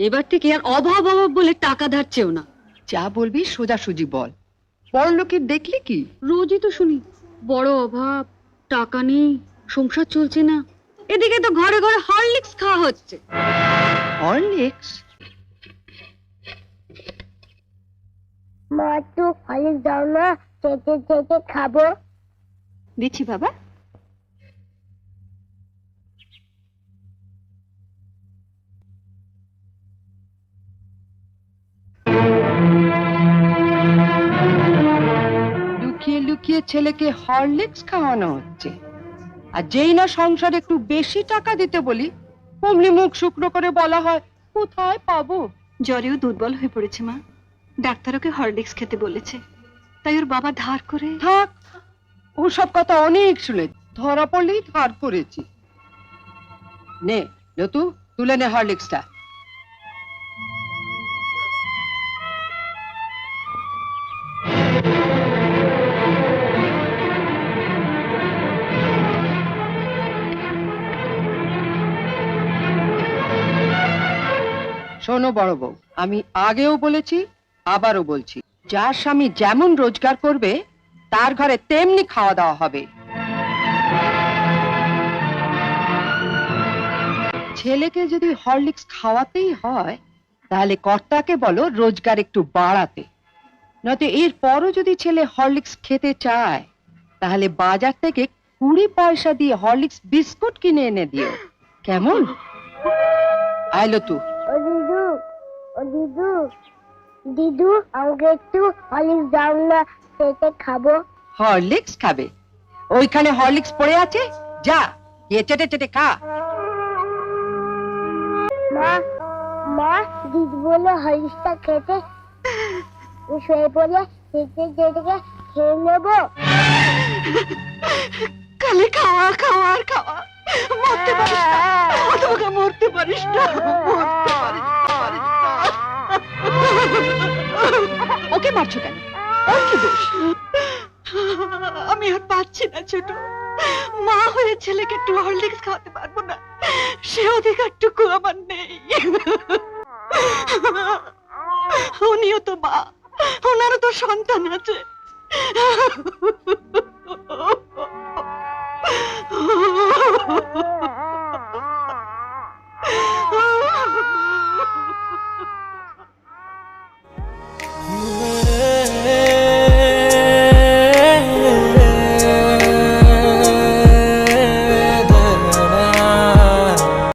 এবার থেকে আর অভাব অভাব বলে টাকা ধারছেও না। যা বলবি সোজাসুজি বল। বড় লোকের দেখলি কি? রোজই তো শুনি বড় অভাব টাকা নেই সংসার চলছে না। এদিকে তো ঘরে ঘরে হরলিক্স খাওয়া হচ্ছে। হরলিক্স? মা একটু হলিক্স দাও না চেটে চেটে খাব। দিচ্ছি বাবা। ছেলেকে হরলিক্স খাওয়ানো হচ্ছে। আর যেই না সংসারে একটু বেশি টাকা দিতে বলি অমনি মুখ শুকনো করে বলা হয় কোথায় পাবো? জ্বরেও দুর্বল হয়ে পড়েছে মা। ডাক্তার ওকে হরলিক্স খেতে বলেছে। তাই ওর বাবা ধার করে থাক ওসব কথা অনেক শুনে ধরা পড়লেই ধার করেছি। নে লতু তুলে নে হরলিক্সটা। শোনো বড় বউ, আমি আগেও বলেছি, আবারও বলছি। যার স্বামী যেমন রোজগার করবে, তার ঘরে তেমনি খাওয়া দাওয়া হবে। ছেলেকে যদি হরলিক্স খাওয়াতেই হয়, তাহলে কর্তাকে বলো রোজগার একটু বাড়াতে। নয়তো এর পরও যদি ছেলে হরলিক্স খেতে চায়, তাহলে বাজার থেকে কুড়ি পয়সা দিয়ে হরলিক্স বিস্কুট কিনে এনে দিও। কেমন? আইলো তু ও দিদু ও দিদু দিদু আমাকে একটু হলিক্স দাও না চেটে খাব। হরলিক্স খাবে? ওইখানে হরলিক্স পড়ে আছে? যা গিয়ে চেটে চেটে খা। মা মা দিদি বলে হলিক্সটা খেতে শুয়ে পড়ে চেটে চেটে খেয়ে নেব। কালে খাওয়া খাওয়া আর খাওয়া। মরতে পারিস না। তোমাকে মরতে পারিস না। ওকে মারছো কেন? ওর কি দোষ? আমি আর পাচ্ছি না, ছোট। মা হয়ে ছেলেকে একটু হরলিক্স খাওয়াতে পারব না। সে অধিকারটুকু আমার নেই। উনিও তো মা, ওনারও তো সন্তান আছে।